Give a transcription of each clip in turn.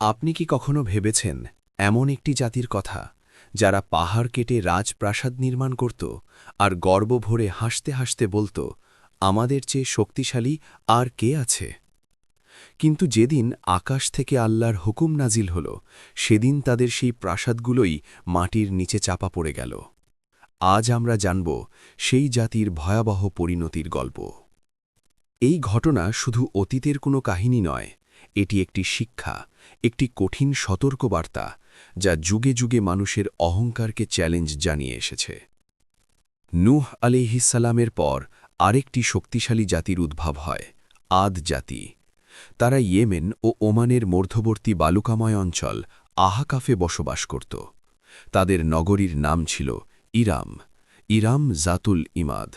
আপনি কি কখনো ভেবেছেন, এমন একটি জাতির কথা, যারা পাহাড় কেটে রাজপ্রাসাদ নির্মাণ করত আর গর্ব ভরে হাসতে হাসতে বলত, আমাদের চেয়ে শক্তিশালী আর কে আছে? কিন্তু যেদিন আকাশ থেকে আল্লাহর হুকুম নাজিল হল, সেদিন তাদের সেই প্রাসাদগুলোই মাটির নিচে চাপা পড়ে গেল। আজ আমরা জানব সেই জাতির ভয়াবহ পরিণতির গল্প। এই ঘটনা শুধু অতীতের কোনো কাহিনী নয়, এটি একটি শিক্ষা একটি কঠিন সতর্কবার্তা যা যুগে যুগে মানুষের অহংকারকে চ্যালেঞ্জ জানিয়ে এসেছে। নূহ আলিহিসালামের পর আরেকটি শক্তিশালী জাতির উদ্ভব হয়, আদ জাতি। তারা ইয়েমেন ও ওমানের মধ্যবর্তী বালুকাময় অঞ্চল আহাকাফে বসবাস করত। তাদের নগরীর নাম ছিল ইরাম ইরাম জাতুল ইমাদ।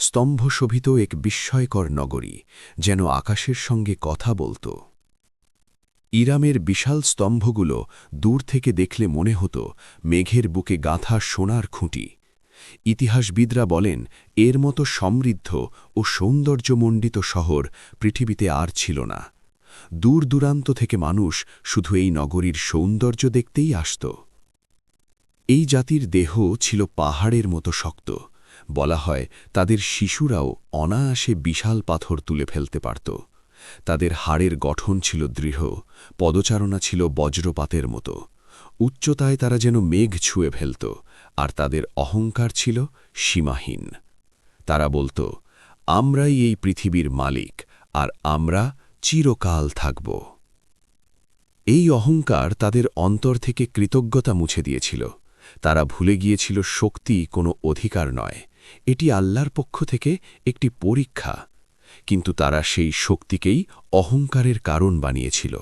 স্তম্ভশোভিত এক বিস্ময়কর নগরী যেন আকাশের সঙ্গে কথা বলত। ইরামের বিশাল স্তম্ভগুলো দূর থেকে দেখলে মনে হতো মেঘের বুকে গাঁথা সোনার খুঁটি। ইতিহাসবিদরা বলেন, এর মতো সমৃদ্ধ ও সৌন্দর্যমণ্ডিত শহর পৃথিবীতে আর ছিল না। দূর দূরান্ত থেকে মানুষ শুধু এই নগরীর সৌন্দর্য দেখতেই আসত। এই জাতির দেহ ছিল পাহাড়ের মতো শক্ত। বলা হয়, তাদের শিশুরাও অনায়াসে বিশাল পাথর তুলে ফেলতে পারত। তাদের হাড়ের গঠন ছিল দৃঢ়, পদচারণা ছিল বজ্রপাতের মতো। উচ্চতায় তারা যেন মেঘ ছুঁয়ে ফেলত, আর তাদের অহংকার ছিল সীমাহীন। তারা বলত, আমরাই এই পৃথিবীর মালিক, আর আমরা চিরকাল থাকব। এই অহংকার তাদের অন্তর থেকে কৃতজ্ঞতা মুছে দিয়েছিল। তারা ভুলে গিয়েছিল শক্তি কোনো অধিকার নয়। এটি আল্লাহর পক্ষ থেকে একটি পরীক্ষা। কিন্তু তারা সেই শক্তিকেই অহংকারের কারণ বানিয়েছিল।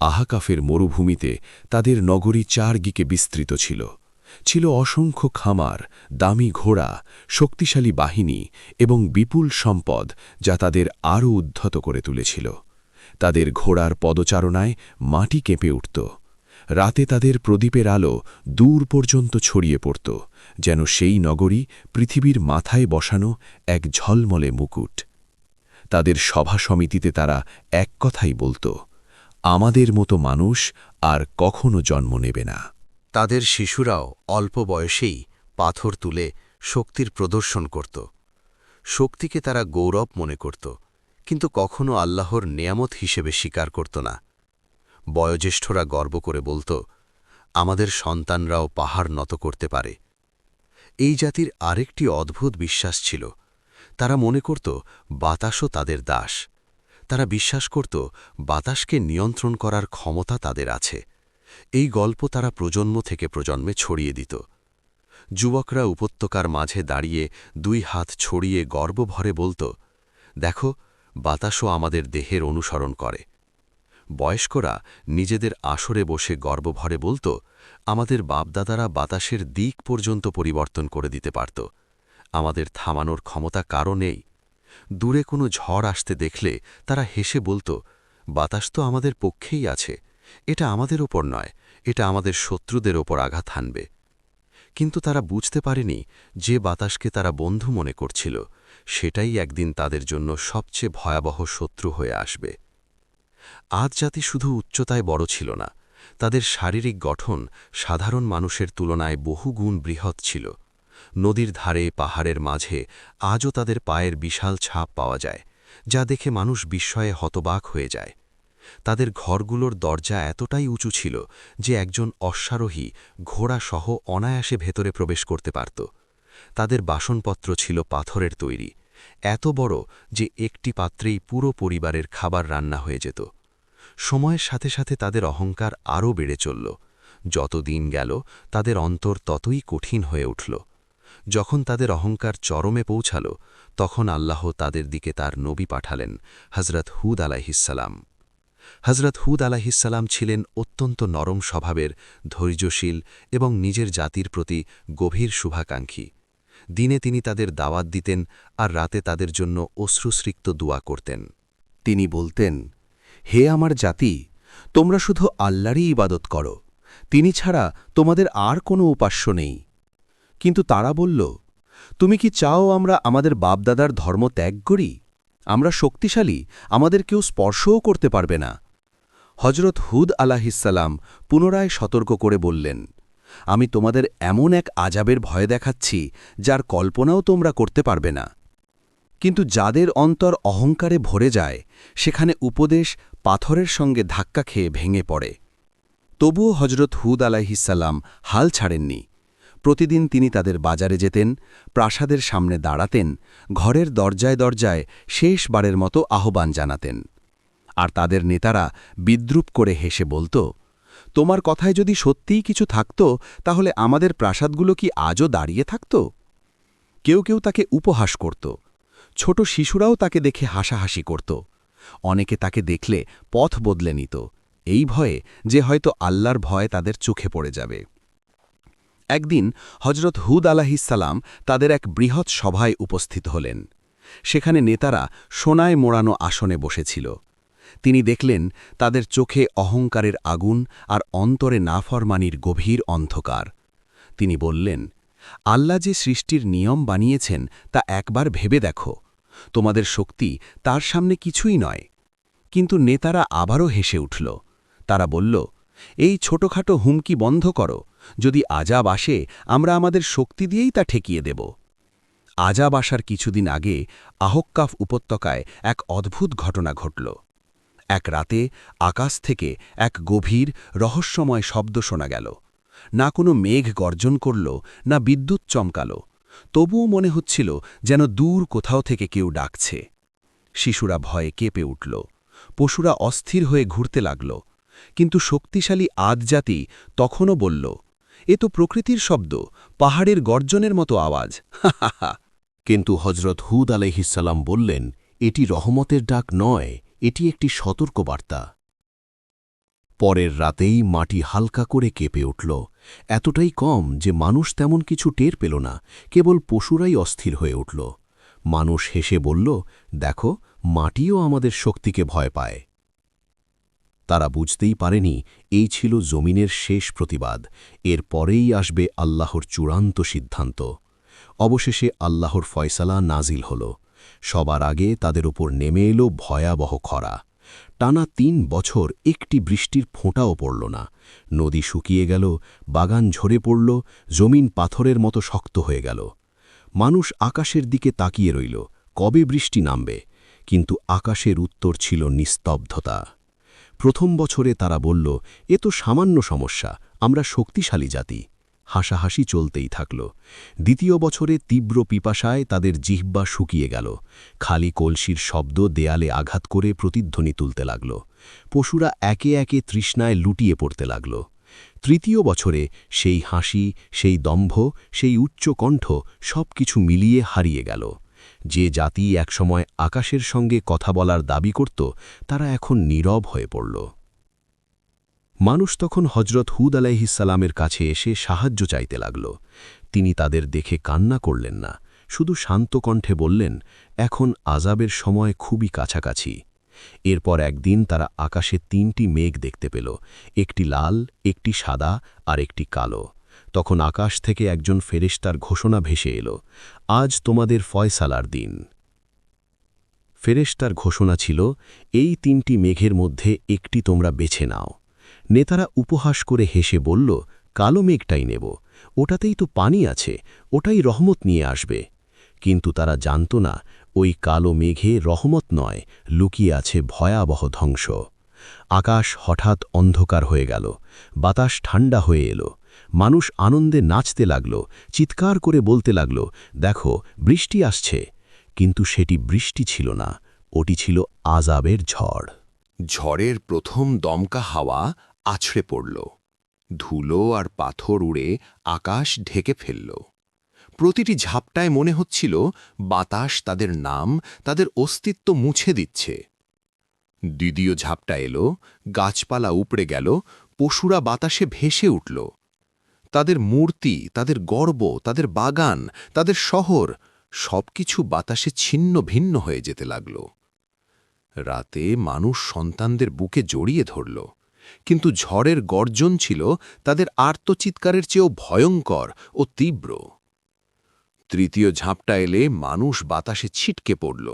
আহাকাফের মরুভূমিতে তাদের নগরী চার গিকে বিস্তৃত ছিল। ছিল অসংখ্য খামার, দামি ঘোড়া, শক্তিশালী বাহিনী এবং বিপুল সম্পদ যা তাদের আরও উদ্ধত করে তুলেছিল। তাদের ঘোড়ার পদচারণায় মাটি কেঁপে উঠত। রাতে তাদের প্রদীপের আলো দূর পর্যন্ত ছড়িয়ে পড়ত, যেন সেই নগরী পৃথিবীর মাথায় বসানো এক ঝলমলে মুকুট। তাদের সভা সমিতিতে তারা এক কথাই বলত, আমাদের মতো মানুষ আর কখনো জন্ম নেবে না। তাদের শিশুরাও অল্প বয়সেই পাথর তুলে শক্তির প্রদর্শন করত। শক্তিকে তারা গৌরব মনে করত, কিন্তু কখনো আল্লাহর নেয়ামত হিসেবে স্বীকার করত না। বয়োজ্যেষ্ঠরা গর্ব করে বলত, আমাদের সন্তানরাও পাহাড় নত করতে পারে। এই জাতির আরেকটি অদ্ভুত বিশ্বাস ছিল তারা মনে করত, বাতাসও তাদের দাস। তারা বিশ্বাস করত, বাতাসকে নিয়ন্ত্রণ করার ক্ষমতা তাদের আছে। এই গল্প তারা প্রজন্ম থেকে প্রজন্মে ছড়িয়ে দিত। যুবকরা উপত্যকার মাঝে দাঁড়িয়ে দুই হাত ছড়িয়ে গর্বভরে বলত, দেখো, বাতাসও আমাদের দেহের অনুসরণ করে। বয়স্করা নিজেদের আসরে বসে গর্বভরে বলত, আমাদের বাপদাদারা বাতাসের দিক পর্যন্ত পরিবর্তন করে দিতে পারত। আমাদের থামানোর ক্ষমতা কারও নেই। দূরে কোনো ঝড় আসতে দেখলে তারা হেসে বলত, বাতাস তো আমাদের পক্ষেই আছে। এটা আমাদের ওপর নয়, এটা আমাদের শত্রুদের ওপর আঘাত হানবে। কিন্তু তারা বুঝতে পারেনি যে বাতাসকে তারা বন্ধু মনে করছিল, সেটাই একদিন তাদের জন্য সবচেয়ে ভয়াবহ শত্রু হয়ে আসবে। আজ জাতি শুধু উচ্চতায় বড় ছিল না, তাদের শারীরিক গঠন সাধারণ মানুষের তুলনায় বহুগুণ বৃহৎ ছিল। নদীর ধারে, পাহাড়ের মাঝে আজও তাদের পায়ের বিশাল ছাপ পাওয়া যায়, যা দেখে মানুষ বিস্ময়ে হতবাক হয়ে যায়। তাদের ঘরগুলোর দরজা এতটাই উঁচু ছিল যে একজন অশ্বারোহী ঘোড়াসহ অনায়াসে ভেতরে প্রবেশ করতে পারত। তাদের বাসনপত্র ছিল পাথরের তৈরি, এত বড় যে একটি পাত্রেই পুরো পরিবারের খাবার রান্না হয়ে যেত। সময়ের সাথে সাথে তাদের অহংকার আরও বেড়ে চলল। যত দিন গেল, তাদের অন্তর ততই কঠিন হয়ে উঠল। যখন তাদের অহংকার চরমে পৌঁছাল, তখন আল্লাহ তাদের দিকে তার নবী পাঠালেন হজরত হুদ আলাহিসাল্লাম হজরত হুদ আলাহিসাল্লাম ছিলেন অত্যন্ত নরম স্বভাবের, ধৈর্যশীল এবং নিজের জাতির প্রতি গভীর শুভাকাঙ্ক্ষী। দিনে তিনি তাদের দাওয়াত দিতেন আর রাতে তাদের জন্য অশ্রুসৃক্ত দোয়া করতেন। তিনি বলতেন, হে আমার জাতি, তোমরা শুধু আল্লাহরই ইবাদত করো। তিনি ছাড়া তোমাদের আর কোনো উপাস্য নেই। কিন্তু তারা বলল, তুমি কি চাও আমরা আমাদের বাপদাদার ধর্ম ত্যাগ করি? আমরা শক্তিশালী, আমাদের কেউ স্পর্শও করতে পারবে না। হজরত হুদ আলাহিসাল্লাম পুনরায় সতর্ক করে বললেন, আমি তোমাদের এমন এক আজাবের ভয় দেখাচ্ছি, যার কল্পনাও তোমরা করতে পারবে না। কিন্তু যাদের অন্তর অহংকারে ভরে যায়, সেখানে উপদেশ পাথরের সঙ্গে ধাক্কা খেয়ে ভেঙে পড়ে। তবুও হজরত হুদ আলাহিসাল্লাম হাল ছাড়েননি। প্রতিদিন তিনি তাদের বাজারে যেতেন, প্রাসাদের সামনে দাঁড়াতেন, ঘরের দরজায় দরজায় শেষবারের মতো আহ্বান জানাতেন। আর তাদের নেতারা বিদ্রুপ করে হেসে বলত, তোমার কথায় যদি সত্যিই কিছু থাকত, তাহলে আমাদের প্রাসাদগুলো কি আজও দাঁড়িয়ে থাকত? কেউ কেউ তাকে উপহাস করত, ছোট শিশুরাও তাকে দেখে হাসাহাসি করত। অনেকে তাকে দেখলে পথ বদলে নিত, এই ভয়ে যে হয়তো আল্লাহর ভয় তাদের চোখে পড়ে যাবে। একদিন হজরত হুদ আলাহিসাল্লাম তাদের এক বৃহৎ সভায় উপস্থিত হলেন। সেখানে নেতারা সোনায় মোড়ানো আসনে বসেছিল। তিনি দেখলেন তাদের চোখে অহংকারের আগুন আর অন্তরে নাফরমানির গভীর অন্ধকার। তিনি বললেন, আল্লাহ যে সৃষ্টির নিয়ম বানিয়েছেন তা একবার ভেবে দেখো। তোমাদের শক্তি তার সামনে কিছুই নয়। কিন্তু নেতারা আবারও হেসে উঠল। তারা বলল, এই ছোটখাটো হুমকি বন্ধ করো। যদি আজাব আসে, আমরা আমাদের শক্তি দিয়েই তা ঠেকিয়ে দেব। আজাব আসার কিছুদিন আগে আহক্কাফ উপত্যকায় এক অদ্ভুত ঘটনা ঘটল। এক রাতে আকাশ থেকে এক গভীর, রহস্যময় শব্দ শোনা গেল। না কোনো মেঘ গর্জন করল, না বিদ্যুৎ চমকাল। তবুও মনে হচ্ছিল যেন দূর কোথাও থেকে কেউ ডাকছে। শিশুরা ভয়ে কেঁপে উঠল। পশুরা অস্থির হয়ে ঘুরতে লাগল। কিন্তু শক্তিশালী আদজাতি তখনও বলল এ তো প্রকৃতির শব্দ, পাহাড়ের গর্জনের মতো আওয়াজ। কিন্তু হজরত হুদ আলহিসাল্লাম বললেন, এটি রহমতের ডাক নয়, এটি একটি সতর্কবার্তা। পরের রাতেই মাটি হালকা করে কেঁপে উঠল। এতটাই কম যে মানুষ তেমন কিছু টের পেল না, কেবল পশুরাই অস্থির হয়ে উঠল। মানুষ হেসে বলল, দেখো, মাটিও আমাদের শক্তিকে ভয় পায়। তারা বুঝতেই পারেনি এই ছিল জমিনের শেষ প্রতিবাদ। এর পরেই আসবে আল্লাহর চূড়ান্ত সিদ্ধান্ত। অবশেষে আল্লাহর ফয়সালা নাজিল হল। সবার আগে তাদের উপর নেমে এলো ভয়াবহ খরা। টানা তিন বছর একটি বৃষ্টির ফোঁটাও পড়ল না। নদী শুকিয়ে গেল, বাগান ঝরে পড়ল, জমিন পাথরের মতো শক্ত হয়ে গেল। মানুষ আকাশের দিকে তাকিয়ে রইল, কবে বৃষ্টি নামবে? কিন্তু আকাশের উত্তর ছিল নিস্তব্ধতা। প্রথম বছরে তারা বলল, এ তো সামান্য সমস্যা, আমরা শক্তিশালী জাতি। হাসাহাসি চলতেই থাকল। দ্বিতীয় বছরে তীব্র পিপাসায় তাদের জিহ্বা শুকিয়ে গেল। খালি কলসির শব্দ দেয়ালে আঘাত করে প্রতিধ্বনি তুলতে লাগল। পশুরা একে একে তৃষ্ণায় লুটিয়ে পড়তে লাগল। তৃতীয় বছরে সেই হাসি, সেই দম্ভ, সেই উচ্চ কণ্ঠ সব কিছু মিলিয়ে হারিয়ে গেল। যে জাতি একসময় আকাশের সঙ্গে কথা বলার দাবি করত, তারা এখন নীরব হয়ে পড়ল। মানুষ তখন হজরত হুদ আলাইহিসালামের কাছে এসে সাহায্য চাইতে লাগল। তিনি তাদের দেখে কান্না করলেন না, শুধু শান্ত কণ্ঠে বললেন, এখন আজাবের সময় খুবই কাছাকাছি। এরপর একদিন তারা আকাশে তিনটি মেঘ দেখতে পেল, একটি লাল, একটি সাদা আর একটি কালো। তখন আকাশ থেকে একজন ফেরেশতার ঘোষণা ভেসে এলো, আজ তোমাদের ফয়সালার দিন। ফেরেশতার ঘোষণা ছিল, এই তিনটি মেঘের মধ্যে একটি তোমরা বেছে নাও। নেতারা উপহাস করে হেসে বলল, কালো মেঘটাই নেব, ওটাতেই তো পানি আছে, ওটাই রহমত নিয়ে আসবে। কিন্তু তারা জানত না, ওই কালো মেঘে রহমত নয়, লুকিয়ে আছে ভয়াবহ ধ্বংস। আকাশ হঠাৎ অন্ধকার হয়ে গেল, বাতাস ঠান্ডা হয়ে এলো। মানুষ আনন্দে নাচতে লাগল, চিৎকার করে বলতে লাগল, দেখো, বৃষ্টি আসছে। কিন্তু সেটি বৃষ্টি ছিল না, ওটি ছিল আজাবের ঝড়। ঝড়ের প্রথম দমকা হাওয়া আছড়ে পড়ল। ধুলো আর পাথর উড়ে আকাশ ঢেকে ফেলল। প্রতিটি ঝাপটায় মনে হচ্ছিল বাতাস তাদের নাম, তাদের অস্তিত্ব মুছে দিচ্ছে। দ্বিতীয় ঝাপটা এলো, গাছপালা উপড়ে গেল, পশুরা বাতাসে ভেসে উঠল। তাদের মূর্তি, তাদের গর্ব, তাদের বাগান, তাদের শহর, সবকিছু বাতাসে ছিন্ন ভিন্ন হয়ে যেতে লাগল। রাতে মানুষ সন্তানদের বুকে জড়িয়ে ধরল, কিন্তু ঝড়ের গর্জন ছিল তাদের আর্তচিৎকারের চেয়েও ভয়ঙ্কর ও তীব্র। তৃতীয় ঝাঁপটা এলে মানুষ বাতাসে ছিটকে পড়ল।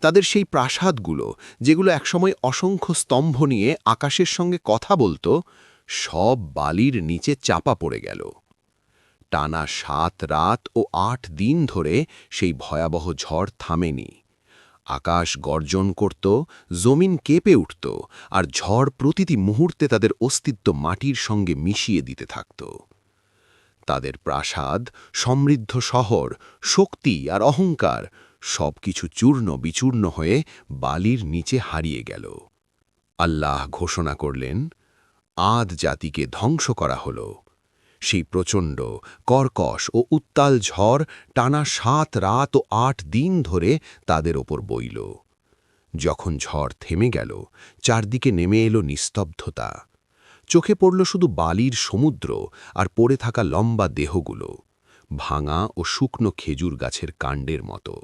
তাদের সেই প্রাসাদগুলো, যেগুলো একসময় অসংখ্য স্তম্ভ নিয়ে আকাশের সঙ্গে কথা বলতো সব বালির নিচে চাপা পড়ে গেল। টানা সাত রাত ও আট দিন ধরে সেই ভয়াবহ ঝড় থামেনি। আকাশ গর্জন করত, জমিন কেঁপে উঠত আর ঝড় প্রতিটি মুহূর্তে তাদের অস্তিত্ব মাটির সঙ্গে মিশিয়ে দিতে থাকত। তাদের প্রাসাদ, সমৃদ্ধ শহর, শক্তি আর অহংকার সবকিছু চূর্ণ বিচূর্ণ হয়ে বালির নিচে হারিয়ে গেল। আল্লাহ ঘোষণা করলেন আদ জাতিকে ধ্বংস করা হল। সেই প্রচণ্ড, কর্কশ ও উত্তাল ঝড় টানা সাত, রাত ও আট দিন ধরে তাদের ওপর বইল। যখন ঝড় থেমে গেল, চারদিকে নেমে এলো নিস্তব্ধতা। চোখে পড়ল শুধু বালির সমুদ্র আর পড়ে থাকা লম্বা দেহগুলো, ভাঙা ও শুকনো খেজুর গাছের কাণ্ডের মতো।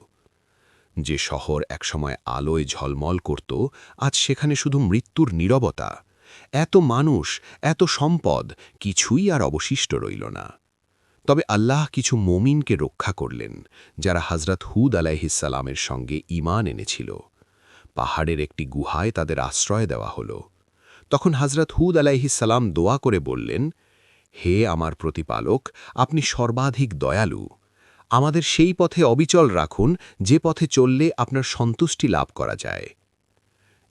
যে শহর একসময় আলোয় ঝলমল করত, আজ সেখানে শুধু মৃত্যুর নীরবতা এত মানুষ, এত সম্পদ, কিছুই আর অবশিষ্ট রইল না। তবে আল্লাহ কিছু মমিনকে রক্ষা করলেন, যারা হজরত হুদ আলাইহিসালামের সঙ্গে ঈমান এনেছিল। পাহাড়ের একটি গুহায় তাদের আশ্রয় দেওয়া হলো। তখন হজরত হুদ আলাইহিসালাম দোয়া করে বললেন, হে আমার প্রতিপালক, আপনি সর্বাধিক দয়ালু। আমাদের সেই পথে অবিচল রাখুন, যে পথে চললে আপনার সন্তুষ্টি লাভ করা যায়।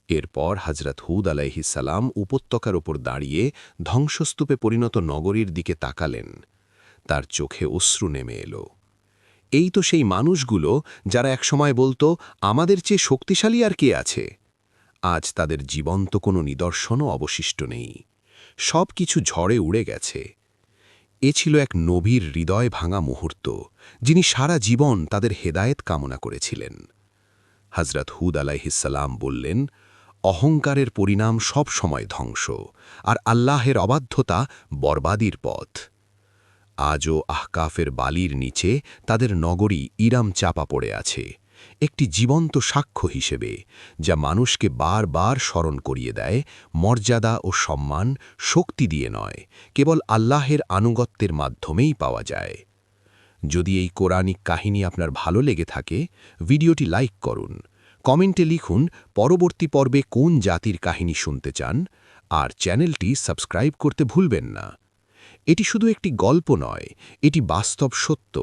এরপর হজরত হুদ আলাইহিসাল্লাম উপত্যকার ওপর দাঁড়িয়ে ধ্বংসস্তূপে পরিণত নগরীর দিকে তাকালেন। তার চোখে অশ্রু নেমে এলো। এই তো সেই মানুষগুলো যারা একসময় বলতো, আমাদের চেয়ে শক্তিশালী আর কে আছে? আজ তাদের জীবন্ত কোনো নিদর্শনও অবশিষ্ট নেই। সব কিছু ঝড়ে উড়ে গেছে। এ ছিল এক নবীর হৃদয় ভাঙা মুহূর্ত, যিনি সারা জীবন তাদের হেদায়েত কামনা করেছিলেন। হজরত হুদ আলাইহিসাল্লাম বললেন অহংকারের পরিণাম সব সময় ধ্বংস, আর আল্লাহের অবাধ্যতা বরবাদির পথ। আজও আহকাফের বালির নিচে তাদের নগরী ইরাম চাপা পড়ে আছে, একটি জীবন্ত সাক্ষ্য হিসেবে, যা মানুষকে বারবার স্মরণ করিয়ে দেয়, মর্যাদা ও সম্মান শক্তি দিয়ে নয়, কেবল আল্লাহের আনুগত্যের মাধ্যমেই পাওয়া যায়। যদি এই কোরআনিক কাহিনী আপনার ভালো লেগে থাকে, ভিডিওটি লাইক করুন কমেন্টে লিখুন পরবর্তী পর্বে কোন জাতির কাহিনী শুনতে চান, আর চ্যানেলটি সাবস্ক্রাইব করতে ভুলবেন না। এটি শুধু একটি গল্প নয়, এটি বাস্তব সত্য,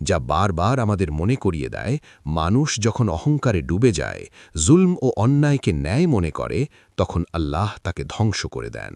যা বারবার আমাদের মনে করিয়ে দেয়, মানুষ যখন অহংকারে ডুবে যায়, জুলম ও অন্যায়কে ন্যায় মনে করে, তখন আল্লাহ তাকে ধ্বংস করে দেন।